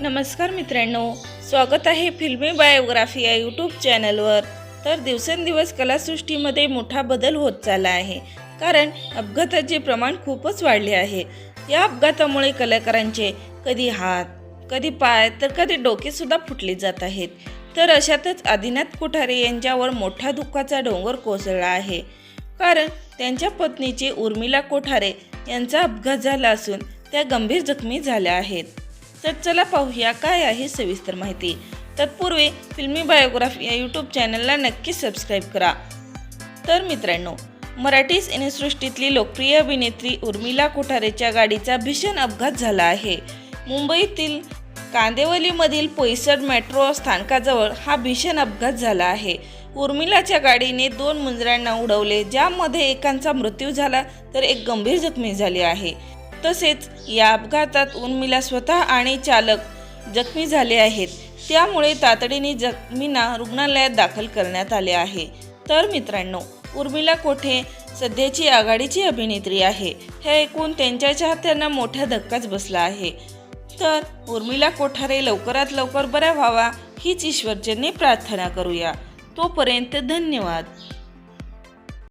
नमस्कार मित्रांनो स्वागत आहे फिल्मी बायोग्राफी या यूट्यूब चॅनलवर. तर दिवसेंदिवस कलासृष्टीमध्ये मोठा बदल होत चालला आहे कारण अपघाताचे प्रमाण खूपच वाढले आहे. या अपघातामुळे कलाकारांचे कधी हात कधी पाय तर कधी डोकेसुद्धा फुटले जात आहेत. तर अशातच आदिनाथ कोठारे यांच्यावर मोठा दुःखाचा डोंगर कोसळला आहे. कारण त्यांच्या पत्नीचे उर्मिला कोठारे यांचा अपघात झाला असून त्या गंभीर जखमी झाल्या आहेत. तर चला पाहूया काय आहे सविस्तर माहिती. तत्पूर्वी फिल्मी बायोग्राफी या यूट्यूब चॅनलला नक्की सबस्क्राईब करा. तर मित्रांनो मराठी सिनेसृष्टीतली लोकप्रिय अभिनेत्री उर्मिला कोठारेच्या गाडीचा भीषण अपघात झाला आहे. मुंबईतील कांदेवलीमधील पोईसड मेट्रो स्थानकाजवळ हा भीषण अपघात झाला आहे. उर्मिलाच्या गाडीने दोन मुंजऱ्यांना उडवले ज्यामध्ये एकांचा मृत्यू झाला तर एक गंभीर जखमी झाली आहे. तसेच या अपघातात उर्मिला स्वतः आणि चालक जखमी झाले आहेत. त्यामुळे तातडीने जखमींना रुग्णालयात दाखल करण्यात आले आहे. तर मित्रांनो उर्मिला कोठे सध्याची आघाडीची अभिनेत्री आहे हे ऐकून त्यांच्या चाहत्यांना मोठा धक्काच बसला आहे. तर उर्मिला कोठारे लवकरात लवकर बऱ्या व्हावा हीच ईश्वरचरणी प्रार्थना करूया. तोपर्यंत धन्यवाद.